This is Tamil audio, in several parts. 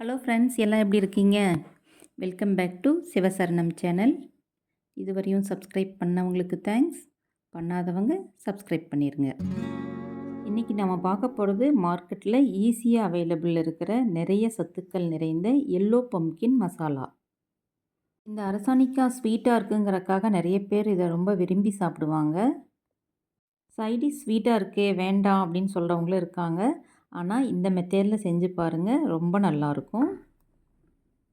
ஹலோ ஃப்ரெண்ட்ஸ் எல்லாம் எப்படி இருக்கீங்க? Welcome back to Sivasaranam channel இதுவரையும் சப்ஸ்கிரைப் பண்ணவங்களுக்கு தேங்க்ஸ் பண்ணாதவங்க சப்ஸ்கிரைப் பண்ணிடுங்க இன்றைக்கி நம்ம பார்க்க போகிறது மார்க்கெட்டில் ஈஸியாக அவைலபிள் இருக்கிற நிறைய சத்துக்கள் நிறைந்த எல்லோ பம்கின் மசாலா இந்த அரசாணிக்காய் ஸ்வீட்டாக இருக்குங்கிறக்காக நிறைய பேர் இதை ரொம்ப விரும்பி சாப்பிடுவாங்க. சைடி ஸ்வீட்டாக இருக்கே வேண்டாம் அப்படின்னு சொல்கிறவங்களும் இருக்காங்க. ஆனால் இந்த மெத்தேடில் செஞ்சு பாருங்கள் ரொம்ப நல்லாயிருக்கும்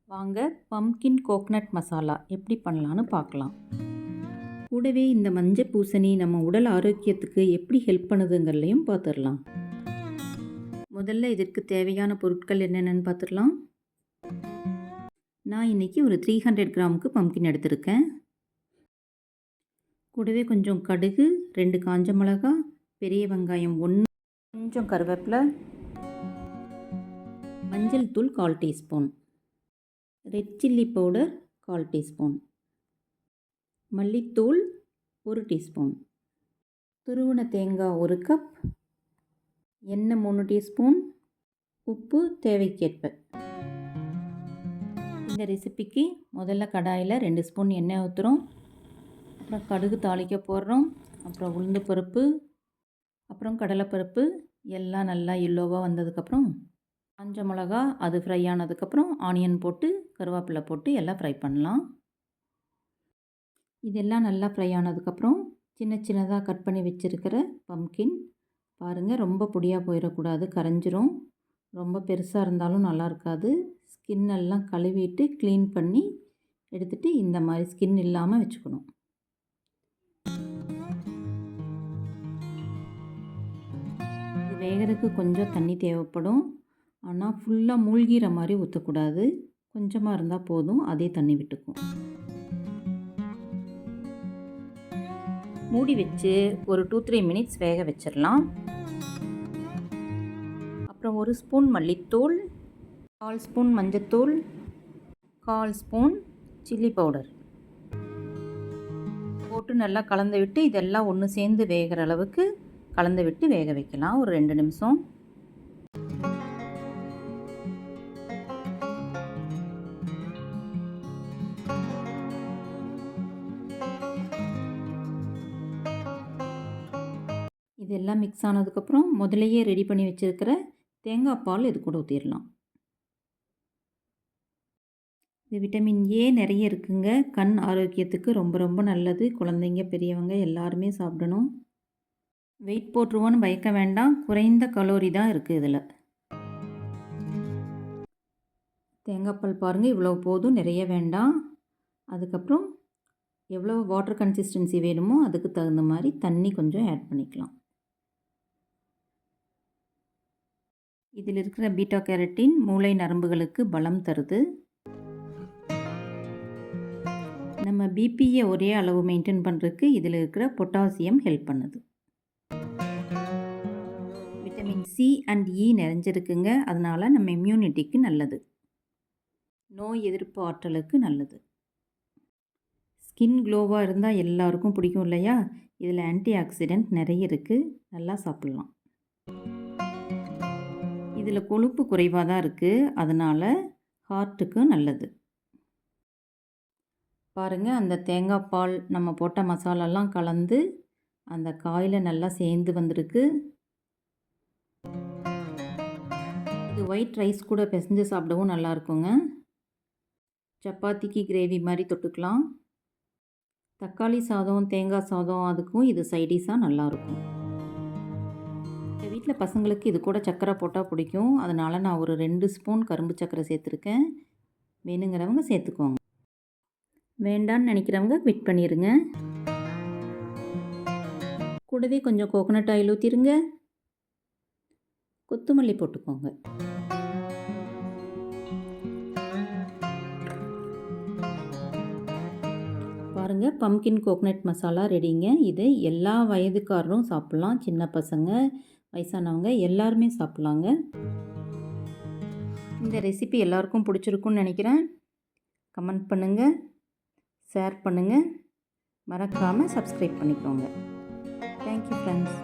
வாங்க பம்கின் கோக்னட் மசாலா எப்படி பண்ணலான்னு பார்க்கலாம். கூடவே இந்த மஞ்சள் பூசணி நம்ம உடல் ஆரோக்கியத்துக்கு எப்படி ஹெல்ப் பண்ணுதுங்கிறதையும் பார்த்துடலாம். முதல்ல இதற்கு தேவையான பொருட்கள் என்னென்னு பார்த்துடலாம். நான் இன்றைக்கி ஒரு த்ரீ ஹண்ட்ரட் கிராமுக்கு பம்கின் எடுத்திருக்கேன். கூடவே கொஞ்சம் கடுகு ரெண்டு காஞ்ச மிளகா பெரிய வெங்காயம் ஒன்று கொஞ்சம் கருவேப்பிலை. மஞ்சள் தூள் கால் டீஸ்பூன். ரெட் சில்லி பவுடர் கால் டீஸ்பூன். மல்லித்தூள் ஒரு டீஸ்பூன். துருவன தேங்காய் ஒரு கப். எண்ணெய் மூணு டீஸ்பூன். உப்பு தேவைக்கேற்ப. இந்த ரெசிபிக்கு முதல்ல கடாயில் ரெண்டு ஸ்பூன் எண்ணெய் ஊற்றுறோம் அப்புறம் கடுகு தாளிக்க போடுறோம். அப்புறம் உளுந்து பருப்பு அப்புறம் கடலைப்பருப்பு எல்லாம் நல்லா எல்லோவாக வந்ததுக்கப்புறம் காஞ்ச மிளகா அது ஃப்ரை ஆனதுக்கப்புறம் ஆனியன் போட்டு கருவேப்பிலை போட்டு எல்லாம் ஃப்ரை பண்ணலாம். இதெல்லாம் நல்லா ஃப்ரை ஆனதுக்கப்புறம் சின்ன சின்னதாக கட் பண்ணி வச்சுருக்கிற பம்கின் பாருங்கள் ரொம்ப பொடியாக போயிடக்கூடாது கரைஞ்சிரும். ரொம்ப பெருசாக இருந்தாலும் நல்லா இருக்காது. ஸ்கின் எல்லாம் கழுவிட்டு க்ளீன் பண்ணி எடுத்துகிட்டு இந்த மாதிரி ஸ்கின் இல்லாமல் வச்சுக்கணும். வேகிறதுக்கு கொஞ்சம் தண்ணி தேவைப்படும். ஆனால் ஃபுல்லாக மூழ்கிற மாதிரி ஊற்றக்கூடாது கொஞ்சமாக இருந்தால் போதும். அதே தண்ணி விட்டுக்கும். மூடி வச்சு ஒரு டூ த்ரீ மினிட்ஸ் வேக வச்சிடலாம். அப்புறம் ஒரு ஸ்பூன் மல்லித்தூள் கால் ஸ்பூன் மஞ்சத்தூள் கால் ஸ்பூன் சில்லி பவுடர். போட்டு நல்லா கலந்து விட்டு இதெல்லாம் ஒன்று சேர்ந்து வேகிற அளவுக்கு கலந்து விட்டு வேக வைக்கலாம். ஒரு ரெண்டு நிமிஷம். இதெல்லாம் மிக்ஸ் ஆனதுக்கப்புறம் முதலையே ரெடி பண்ணி வச்சுருக்கிற தேங்காய் பால் இது கூட ஊற்றிடலாம் இது விட்டமின் ஏ நிறைய இருக்குங்க. கண் ஆரோக்கியத்துக்கு ரொம்ப ரொம்ப நல்லது. குழந்தைங்க பெரியவங்க எல்லாருமே சாப்பிடணும். வெயிட் போட்டுருவோன்னு பயக்க வேண்டாம். குறைந்த கலோரி தான் இருக்குது இதில். தேங்காய்ப்பால் பாருங்கள் இவ்வளோ போதும். நிறைய வேண்டாம். அதுக்கப்புறம் எவ்வளோ வாட்டர் கன்சிஸ்டன்சி வேணுமோ அதுக்கு தகுந்த மாதிரி தண்ணி கொஞ்சம் ஆட் பண்ணிக்கலாம். இதில் இருக்கிற பீட்டா கேரட்டின் மூளை நரம்புகளுக்கு பலம் தருது. நம்ம பிபியை ஒரே அளவு மெயின்டைன் பண்ணுறதுக்கு இதில் இருக்கிற பொட்டாசியம் ஹெல்ப் பண்ணுது. சி அண்ட் இ நிறைஞ்சிருக்குங்க. அதனால் நம்ம இம்யூனிட்டிக்கு நல்லது. நோய் எதிர்ப்பு ஆற்றலுக்கு நல்லது. ஸ்கின் க்ளோவாக இருந்தால் எல்லாருக்கும் பிடிக்கும் இல்லையா? இதில் ஆன்டி ஆக்சிடெண்ட் நிறைய இருக்குது நல்லா சாப்பிட்லாம். இதில் கொழுப்பு குறைவாக தான் இருக்குது அதனால் ஹார்ட்டுக்கு நல்லது. பாருங்கள் அந்த தேங்காய் பால் நம்ம போட்ட மசாலாலாம் கலந்து அந்த காயில் நல்லா சேர்ந்து வந்திருக்கு. ஒயிட் ரைஸ் கூட பிசைஞ்சு சாப்பிடவும் நல்லா இருக்குங்க சப்பாத்திக்கு கிரேவி மாதிரி தொட்டுக்கலாம். தக்காளி சாதம் தேங்காய் சாதம் அதுக்கும் இது சைடிஷாக நல்லாயிருக்கும். எங்கள் வீட்டில் பசங்களுக்கு இது கூட சர்க்கரை போட்டால் பிடிக்கும். அதனால் நான் ஒரு ரெண்டு ஸ்பூன் கரும்பு சர்க்கரை சேர்த்துருக்கேன். வேணுங்கிறவங்க சேர்த்துக்கோங்க. வேண்டான்னு நினைக்கிறவங்க குவிட் பண்ணிடுங்க கூடவே கொஞ்சம் கோகோனட் ஆயில் ஊற்றிருங்க கொத்தமல்லி போட்டுக்கோங்க. பாருங்கள் பம்கின் கோக்னட் மசாலா ரெடிங்க இது எல்லா வயதுக்காரரும் சாப்பிட்லாம். சின்ன பசங்க வயசானவங்க எல்லாருமே சாப்பிட்லாங்க. இந்த ரெசிபி எல்லாருக்கும் பிடிச்சிருக்குன்னு நினைக்கிறேன். கமெண்ட் பண்ணுங்கள் ஷேர் பண்ணுங்கள் மறக்காமல் சப்ஸ்கிரைப் பண்ணிக்கோங்க. Thank you friends